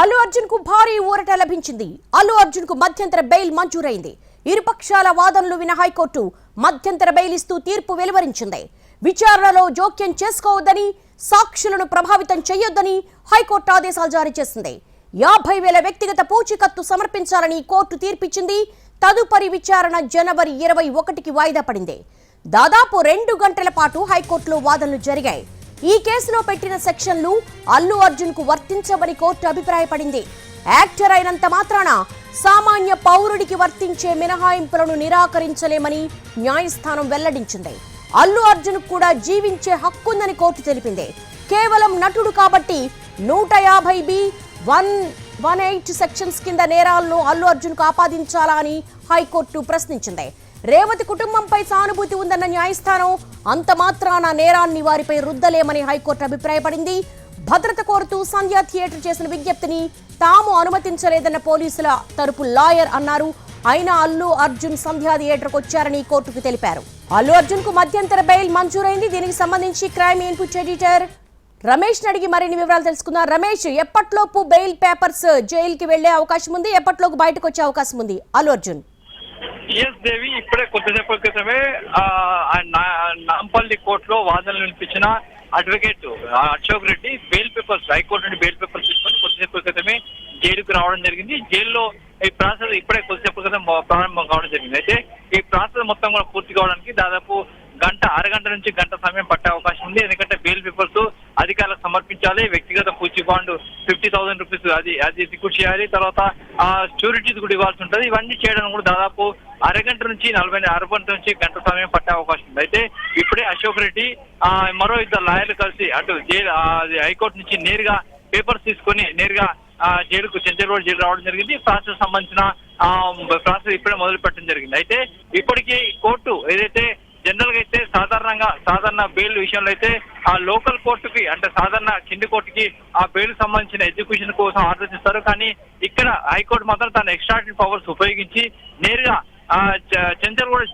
అల్లు అర్జున్కు భారీ ఊరట లభించింది. అల్లు అర్జున్కు మధ్యంతర బెయిల్ మంజూరైంది. ఇరుపక్షాల వాదనలు విన హైకోర్టు మధ్యంతర బెయిల్ ఇస్తూ తీర్పు వెలువరించింది. విచారణలో జోక్యం చేసుకోవద్దని సాక్షులను ప్రభావితం చేయొద్దని హైకోర్టు ఆదేశాలు జారీ చేసింది. యాభై వేల వ్యక్తిగత పూచీకత్తు సమర్పించాలని కోర్టు తీర్పిచ్చింది. తదుపరి విచారణ జనవరి ఇరవై ఒకటికి వాయిదా పడింది. దాదాపు రెండు గంటల పాటు హైకోర్టులో వాదనలు జరిగాయి. ఈ కేసులో పెట్టిన సెక్షన్లు అల్లు అర్జున్కు వర్తించవని కోర్టు అభిప్రాయపడింది. యాక్టర్ అయినంత మాత్రాన సామాన్య పౌరుడికి వర్తించే మినహాయింపులను నిరాకరించలేమని న్యాయస్థానం వెల్లడించింది. అల్లు అర్జున్ కూడా జీవించే హక్కుందని కోర్టు తెలిపింది. కేవలం నటుడు కాబట్టి నూట యాభై B one one eight sections కింద నేరాలను అల్లు అర్జున్కు ఆపాదించాలా అని హైకోర్టు ప్రశ్నించింది. రేవతి కుటుంబంపై సానుభూతి ఉందన్న న్యాయస్థానం అంత మాత్రాన నేరాన్ని వారిపై రుద్దలేమని హైకోర్టు అభిప్రాయపడింది. భద్రత కోరుతూ సంధ్యా థియేటర్ చేసిన విజ్ఞప్తిని తాము అనుమతించలేదన్న పోలీసుల తరపు లాయర్ అన్నారు. అయినా అల్లు అర్జున్ సంధ్యా థియేటర్కు వచ్చారని కోర్టుకు తెలిపారు. అల్లు అర్జున్కు మధ్యంతర బెయిల్ మంజూరైంది. దీనికి సంబంధించి క్రైమ్ ఇన్పుట్ ఎడిటర్ రమేష్ అడిగి మరిన్ని వివరాలు తెలుసుకుందాం. రమేష్ ఎప్పట్లోపు బెయిల్ పేపర్స్ జైలుకి వెళ్ళే అవకాశం ఉంది? ఎప్పట్లోపు బయటకు వచ్చే అవకాశం ఉంది? అల్లు అర్జున్. ఎస్ దేవి ఇప్పుడే కొద్దిసేపటి క్రితమే నా- నాంపల్లి కోర్టులో వాదనలు వినిపించిన advocate Ashok Reddy bail papers high court నుండి బెయిల్ పేపర్స్ తీసుకొని కొద్దిసేపటి క్రితమే జైలుకు రావడం జరిగింది. జైల్లో ఈ ప్రాసెస్ ఇప్పుడే కొద్దిసేపు క్రితం ప్రారంభం కావడం జరిగింది. అయితే ఈ ప్రాసెస్ మొత్తం కూడా పూర్తి కావడానికి దాదాపు గంట అరగంట నుంచి గంట సమయం పట్టే అవకాశం ఉంది. ఎందుకంటే బెయిల్ పేపర్స్ అధికారులకు వ్యక్తిగత పూచి బాండ్ ఫిఫ్టీ థౌసండ్ రూపీస్ అది అది దిగుడు చేయాలి. తర్వాత ఆ షూరిటీస్ కూడా ఇవ్వాల్సి ఉంటుంది. ఇవన్నీ చేయడం కూడా దాదాపు అరగంట నుంచి నలభై అరగంట నుంచి గంట సమయం పట్టే అవకాశం ఉంది. అయితే ఇప్పుడే అశోక్ రెడ్డి ఆ, మరో ఇద్దరు లాయర్లు కలిసి అటు జైలు హైకోర్టు నుంచి నేరుగా పేపర్స్ తీసుకొని నేరుగా ఆ, జైలుకు చెంచల్గూడ జైలు రావడం జరిగింది. ప్రాసెస్ సంబంధించిన ఆ, ప్రాసెస్ ఇప్పుడే మొదలు పెట్టడం జరిగింది. అయితే ఇప్పటికీ కోర్టు ఏదైతే జనరల్గా అయితే సాధారణంగా సాధారణ బెయిల్ విషయంలో అయితే ఆ లోకల్ కోర్టుకి అంటే సాధారణ కింది కోర్టుకి ఆ బెయిల్ సంబంధించిన ఎగ్జిక్యూషన్ కోసం ఆర్డర్ కానీ ఇక్కడ హైకోర్టు మాత్రం తన ఎక్స్ట్రాడినరీ పవర్స్ ఉపయోగించి నేరుగా ఆ చ-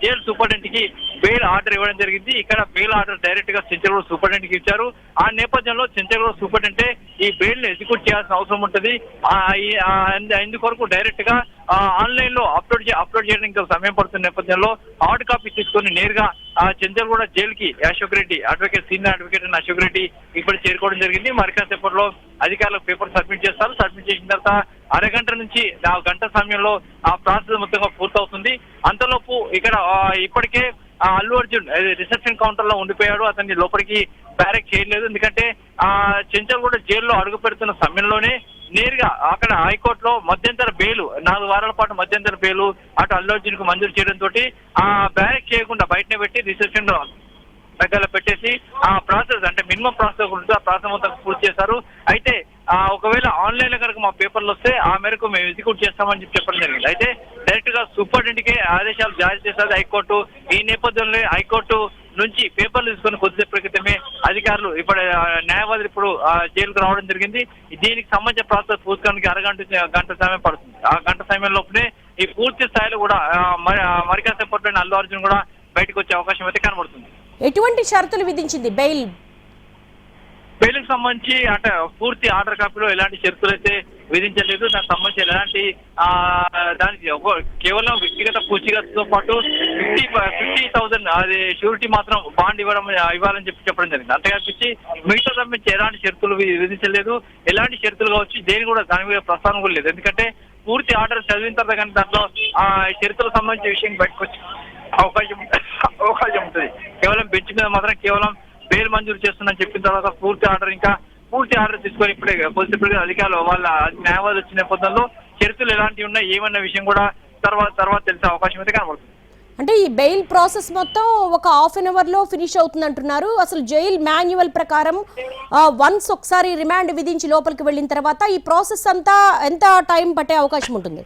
జైలు సూపరింటెండెంట్కి బెయిల్ ఆర్డర్ ఇవ్వడం జరిగింది. ఇక్కడ బెయిల్ ఆర్డర్ డైరెక్ట్గా చెంచల్గూడ సూపరింటెండెంట్కి ఇచ్చారు. ఆ నేపథ్యంలో చెంచల్గూడ సూపరింటెండెంట్ ఈ బెయిల్ని ఎగ్జిక్యూట్ చేయాల్సిన అవసరం ఉంటుంది. ఇందుకొరకు డైరెక్ట్గా ఆన్లైన్లో అప్లోడ్ అప్లోడ్ చేయడానికి సమయం పడుతున్న నేపథ్యంలో హార్డ్ కాపీ తీసుకొని నేరుగా ఆ చంద్రగూడ జైలు కి Ashok Reddy advocate senior advocate అయిన అశోక్ రెడ్డి ఇక్కడ చేరుకోవడం జరిగింది. మరి కాసేపట్లో అధికారులకు పేపర్ సబ్మిట్ చేస్తారు. సబ్మిట్ చేసిన తర్వాత అరగంట నుంచి ఆ గంట సమయంలో ఆ ప్రాసెస్ మొత్తంగా పూర్తవుతుంది. అంతలోపు ఇక్కడ ఇప్పటికే అల్లు అర్జున్ రిసెప్షన్ కౌంటర్లో ఉండిపోయాడు. అతన్ని లోపలికి బ్యారెక్ చేయలేదు. ఎందుకంటే ఆ చెంచల్గూడ జైల్లో అడుగు పెడుతున్న సమయంలోనే నేరుగా అక్కడ హైకోర్టులో మధ్యంతర బెయిల్ నాలుగు వారాల పాటు మధ్యంతర బెయిల్ అటు అల్లు అర్జున్కు మంజూరు చేయడం తోటి ఆ బ్యారెక్ చేయకుండా బయటనే పెట్టి రిసెప్షన్ దగ్గర పెట్టేసి ఆ ప్రాసెస్ అంటే మినిమం ప్రాసెస్ ఉంటుంది ఆ ప్రాసెస్ మొత్తం పూర్తి చేశారు. అయితే ఒకవేళ ఆన్లైన్లో కనుక మా పేపర్లు వస్తే ఆ మేరకు మేము ఎగ్జిక్యూట్ చేస్తామని చెప్పి చెప్పడం జరిగింది. అయితే డైరెక్ట్గా సూపరింటెండెంట్కి ఆదేశాలు జారీ చేశారు హైకోర్టు. ఈ నేపథ్యంలో హైకోర్టు నుంచి పేపర్లు తీసుకొని కొద్దిసేపు క్రితమే అధికారులు ఇప్పుడు న్యాయవాదులు ఇప్పుడు జైలుకు రావడం జరిగింది. దీనికి సంబంధించిన ప్రాసెస్ పూర్తికానికి అరగంట గంట సమయం పడుతుంది. ఆ గంట సమయం లోపలే ఈ పూర్తి స్థాయిలో కూడా ఆ, అల్లు అర్జున్ కూడా బయటకు వచ్చే అవకాశం అయితే కనబడుతుంది. ఎటువంటి షరతులు విధించింది? బెయిల్ బెయిల్కి సంబంధించి అంటే పూర్తి ఆర్డర్ కాపీలో ఎలాంటి షరతులు అయితే విధించలేదు. దానికి సంబంధించి ఎలాంటి ఆ, దానికి కేవలం వ్యక్తిగత పూచీగతతో పాటు ఫిఫ్టీ ఫిఫ్టీ థౌసండ్ అది షూరిటీ మాత్రం బాండ్ ఇవ్వడం ఇవ్వాలని చెప్పి చెప్పడం జరిగింది. అంతేకాపించి మిగతా సంబంధించి ఎలాంటి షరతులు విధించలేదు. ఎలాంటి షరతులు కావచ్చు దేని కూడా దాని మీద ప్రస్తావన కూడా లేదు. ఎందుకంటే పూర్తి ఆర్డర్ చదివిన తర్వాత కానీ దాంట్లో ఆ షరతులకు సంబంధించిన విషయం బయటకు వచ్చి అవకాశం అవకాశం ఉంటుంది. కేవలం బెంచ్ మీద మాత్రం కేవలం బెయిల్ మంజూరు చేస్తుందని చెప్పిన తర్వాత పూర్తి ఆర్డర్ ఇంకా పూర్తి ఆర్డర్ తీసుకొని ఇప్పుడే కొద్దిసేపటి అధికారులు వాళ్ళ న్యాయవాది వచ్చిన నేపథ్యంలో చర్చలు ఎలాంటివి ఉన్నాయి ఏమన్న విషయం కూడా తర్వాత తర్వాత తెలిసే అవకాశం అయితే కనబడుతుంది. అంటే ఈ బెయిల్ ప్రాసెస్ మొత్తం ఒక హాఫ్ అన్ అవర్లో ఫినిష్ అవుతుంది అంటున్నారు అసలు జైల్ మాన్యువల్ ప్రకారం వన్స్ ఒకసారి రిమాండ్ విధించి లోపలికి వెళ్ళిన తర్వాత ఈ ప్రాసెస్ అంతా ఎంత టైం పట్టే అవకాశం ఉంటుంది?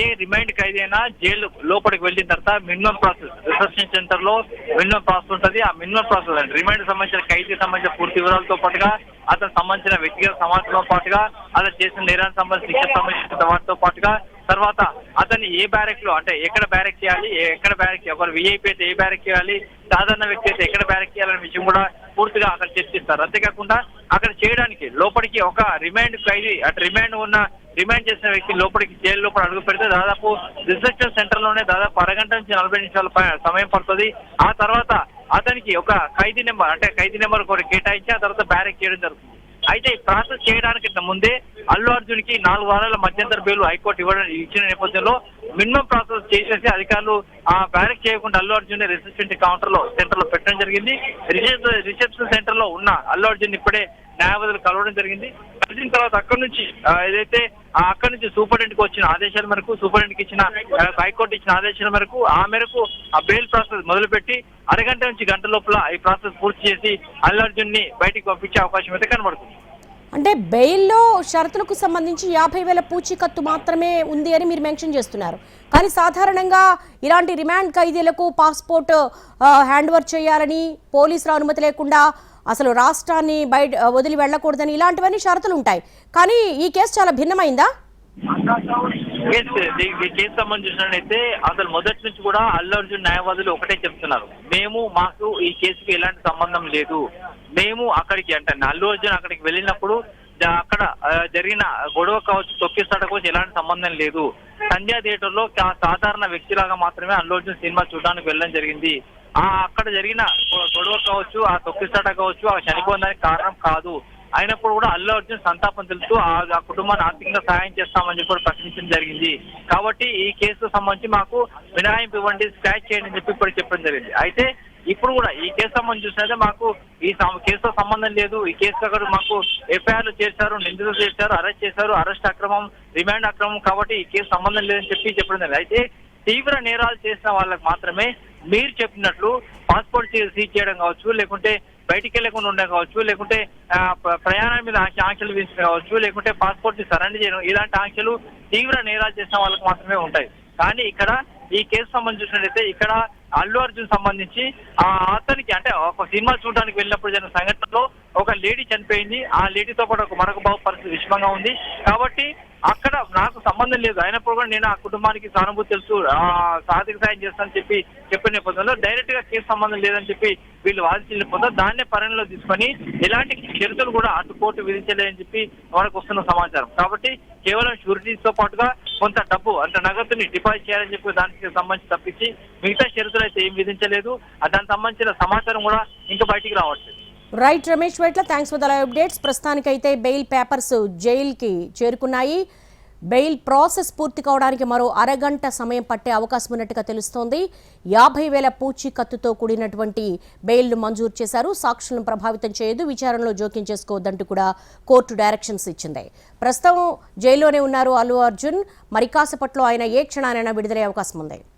ఏ రిమైండ్ ఖైదైనా జైలు లోపలికి వెళ్ళిన తర్వాత మినిమం ప్రాసెస్ రిసెప్షన్ సెంటర్లో మినిమం ప్రాసెస్ ఉంటుంది. ఆ మినిమం ప్రాసెస్ అంటే రిమైండ్ సంబంధించిన ఖైదీ సంబంధించిన పూర్తి వివరాలతో పాటుగా అతను సంబంధించిన వ్యక్తిగత సమాచారంతో పాటుగా అతను చేసిన నేరానికి సంబంధించిన శిక్ష సంబంధించిన వాటితో పాటుగా తర్వాత అతన్ని ఏ బ్యారెక్లో అంటే ఎక్కడ బ్యారెక్ చేయాలి ఎక్కడ బ్యారెక్ ఒకరు విఐపి అయితే ఏ బ్యారెక్ చేయాలి? సాధారణ వ్యక్తి అయితే ఎక్కడ బ్యారెక్ చేయాలనే విషయం కూడా పూర్తిగా అక్కడ చర్చిస్తారు అంతేకాకుండా అక్కడ చేయడానికి లోపలికి ఒక రిమాండ్ ఖైదీ అటు రిమాండ్ ఉన్న రిమాండ్ చేసిన వ్యక్తి లోపలికి జైలు లోపల అడుగు పెడితే దాదాపు రిసెప్షన్ సెంటర్లోనే దాదాపు అరగంట నుంచి నలభై నిమిషాల పై- సమయం పడుతుంది. ఆ తర్వాత అతనికి ఒక ఖైదీ నెంబర్ అంటే ఖైదీ నెంబర్ కూడా కేటాయించి ఆ తర్వాత బ్యారెక్ చేయడం జరుగుతుంది. అయితే ఈ ప్రాసెస్ చేయడానికి ముందే అల్లు అర్జున్కి నాలుగు వారాల మధ్యంతర బెయిల్ హైకోర్టు ఇవ్వడం ఇచ్చిన నేపథ్యంలో మినిమం ప్రాసెస్ చేసేసి అధికారులు ఆ బ్యారెక్ చేయకుండా అల్లు అర్జున్ రిసెప్షన్ కౌంటర్లో సెంటర్లో పెట్టడం జరిగింది. రిసెప్షన్ రిసెప్షన్ సెంటర్లో ఉన్న అల్లు అర్జున్ ఇప్పుడే న్యాయవాదులు కలవడం జరిగింది. కలిసిన తర్వాత అక్కడి నుంచి ఏదైతే అక్కడి నుంచి సూపరింటెండెంట్కి వచ్చిన ఆదేశాల మేరకు సూపరింటెండెంట్కి ఇచ్చిన హైకోర్టు ఇచ్చిన ఆదేశాల మేరకు ఆ మేరకు ఆ బెయిల్ ప్రాసెస్ మొదలుపెట్టి అరగంట నుంచి గంట లోపల ఈ ప్రాసెస్ పూర్తి చేసి అల్లు అర్జున్ని బయటికి పంపించే అవకాశం అయితే కనబడుతుంది. అంటే బెయిల్లో షరతులకు సంబంధించి యాభై వేల పూచీకత్తు మాత్రమే ఉంది అని మీరు మెన్షన్ చేస్తున్నారు. కానీ సాధారణంగా ఇలాంటి రిమాండ్ ఖైదీలకు పాస్పోర్ట్ హ్యాండ్ ఓవర్ చేయాలని పోలీసుల అనుమతి లేకుండా అసలు రాష్ట్రాన్ని బయట వదిలి వెళ్ళకూడదని ఇలాంటివన్నీ షరతులు ఉంటాయి. కానీ ఈ కేసు చాలా భిన్నమైందా? కేసు ఈ కేసు సంబంధించినట్లయితే అసలు మొదటి నుంచి కూడా అల్లు అర్జున్ న్యాయవాదులు ఒకటే చెప్తున్నారు. మేము మాకు ఈ కేసుకి ఎలాంటి సంబంధం లేదు. మేము అక్కడికి అంటే అల్లు అర్జున్ అక్కడికి వెళ్ళినప్పుడు అక్కడ జరిగిన గొడవ కావచ్చు తొక్కిస్తాడ కావచ్చు ఎలాంటి సంబంధం లేదు. సంధ్యా థియేటర్లో సాధారణ వ్యక్తిలాగా మాత్రమే అల్లు అర్జున్ సినిమా చూడడానికి వెళ్ళడం జరిగింది. అక్కడ జరిగిన గొడవ కావచ్చు ఆ తొక్కిస్తాట కావచ్చు ఆ చనిపోవడానికి కారణం కాదు. అయినప్పుడు కూడా అల్లు అర్జున్ సంతాపం తెలుస్తూ ఆ కుటుంబాన్ని ఆర్థికంగా సహాయం చేస్తామని చెప్పి ప్రకటించడం జరిగింది. కాబట్టి ఈ కేసుకు సంబంధించి మాకు మినహాయింపు ఇవ్వండి స్క్రాచ్ చేయండి అని చెప్పి ఇప్పుడు చెప్పడం జరిగింది. అయితే ఇప్పుడు కూడా ఈ కేసు సంబంధించి చూసినట్టే మాకు ఈ కేసుతో సంబంధం లేదు. ఈ కేసు అక్కడ మాకు ఎఫ్ఐఆర్లు చేశారు నిందితులు చేశారు అరెస్ట్ చేశారు అరెస్ట్ అక్రమం రిమాండ్ అక్రమం. కాబట్టి ఈ కేసు సంబంధం లేదని చెప్పి చెప్పడం జరిగింది. అయితే తీవ్ర నేరాలు చేసిన వాళ్ళకి మాత్రమే మీరు చెప్పినట్లు పాస్పోర్ట్ సీజ్ చేయడం కావచ్చు లేకుంటే బయటికి వెళ్ళకుండా ఉండడం కావచ్చు లేకుంటే ప్రయాణం మీద ఆంక్షలు విధించడం కావచ్చు లేకుంటే పాస్పోర్ట్ని సరెండర్ చేయడం ఇలాంటి ఆంక్షలు తీవ్ర నేరాలు చేసిన వాళ్ళకి మాత్రమే ఉంటాయి. కానీ ఇక్కడ ఈ కేసు సంబంధించినట్లయితే ఇక్కడ అల్లు అర్జున్ సంబంధించి ఆ అతనికి అంటే ఒక సినిమా చూడడానికి వెళ్ళినప్పుడు జరిగిన సంఘటనలో ఒక లేడీ చనిపోయింది. ఆ లేడీతో కూడా ఒక మరొక బాబు పరిస్థితి విషమంగా ఉంది. కాబట్టి అక్కడ నాకు సంబంధం లేదు. అయినప్పుడు కూడా నేను ఆ కుటుంబానికి సానుభూతి తెలుసు. సాధిక సాయం చేస్తానని చెప్పి చెప్పిన నేపథ్యంలో డైరెక్ట్గా కేసు సంబంధం లేదని చెప్పి వీళ్ళు వాదించిన నేపథ్యం దాన్నే పరిగణలో తీసుకొని ఎలాంటి షరతులు కూడా అటు కోర్టు విధించలేదని చెప్పి మనకు వస్తున్న సమాచారం. కాబట్టి కేవలం షూరిటీస్తో పాటుగా కొంత డబ్బు అంటే నగదుని డిపాజిట్ చేయాలని చెప్పి దానికి సంబంధించి తప్పించి మిగతా షరతులు అయితే ఏం విధించలేదు. దానికి సంబంధించిన సమాచారం కూడా ఇంకా బయటికి రావట్లేదు. Right Ramesh Vaitla thanks for the updates ప్రస్తుతానికైతే బెయిల్ పేపర్స్ జైలుకి చేరుకున్నాయి. బెయిల్ ప్రాసెస్ పూర్తి కావడానికి మరో అరగంట సమయం పట్టే అవకాశం ఉన్నట్టుగా తెలుస్తోంది. యాభై వేల పూచీకత్తుతో కూడినటువంటి బెయిల్ను మంజూరు చేశారు. సాక్షులను ప్రభావితం చేయదు. విచారణలో జోక్యం చేసుకోవద్దంటూ కూడా కోర్టు డైరెక్షన్స్ ఇచ్చింది. ప్రస్తుతం జైల్లోనే ఉన్నారు అల్లు అర్జున్. మరి కాసేపట్లో ఆయన ఏ క్షణానైనా విడుదలయ్యే అవకాశం ఉంది.